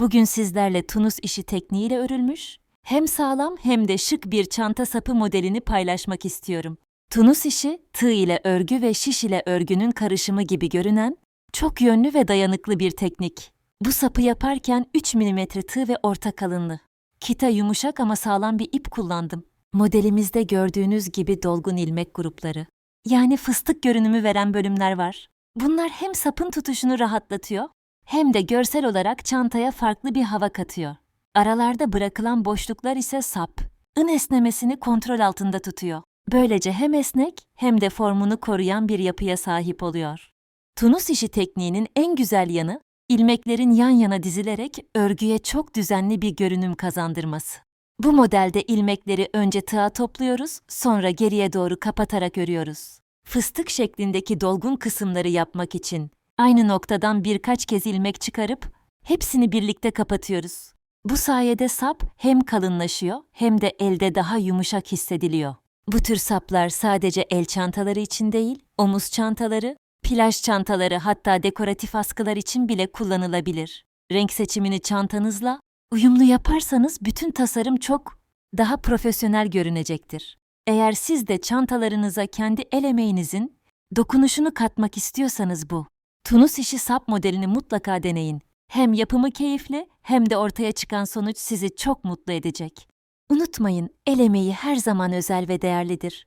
Bugün sizlerle Tunus işi tekniğiyle örülmüş, hem sağlam hem de şık bir çanta sapı modelini paylaşmak istiyorum. Tunus işi, tığ ile örgü ve şiş ile örgünün karışımı gibi görünen, çok yönlü ve dayanıklı bir teknik. Bu sapı yaparken 3 mm tığ ve orta kalınlığı. Kita yumuşak ama sağlam bir ip kullandım. Modelimizde gördüğünüz gibi dolgun ilmek grupları. Yani fıstık görünümü veren bölümler var. Bunlar hem sapın tutuşunu rahatlatıyor hem de görsel olarak çantaya farklı bir hava katıyor. Aralarda bırakılan boşluklar ise sap, ın esnemesini kontrol altında tutuyor. Böylece hem esnek hem de formunu koruyan bir yapıya sahip oluyor. Tunus işi tekniğinin en güzel yanı, ilmeklerin yan yana dizilerek örgüye çok düzenli bir görünüm kazandırması. Bu modelde ilmekleri önce tığa topluyoruz, sonra geriye doğru kapatarak örüyoruz. Fıstık şeklindeki dolgun kısımları yapmak için aynı noktadan birkaç kez ilmek çıkarıp hepsini birlikte kapatıyoruz. Bu sayede sap hem kalınlaşıyor hem de elde daha yumuşak hissediliyor. Bu tür saplar sadece el çantaları için değil, omuz çantaları, plaj çantaları hatta dekoratif askılar için bile kullanılabilir. Renk seçimini çantanızla uyumlu yaparsanız bütün tasarım çok daha profesyonel görünecektir. Eğer siz de çantalarınıza kendi el emeğinizin dokunuşunu katmak istiyorsanız bu Tunus işi sap modelini mutlaka deneyin. Hem yapımı keyifli hem de ortaya çıkan sonuç sizi çok mutlu edecek. Unutmayın, el emeği her zaman özel ve değerlidir.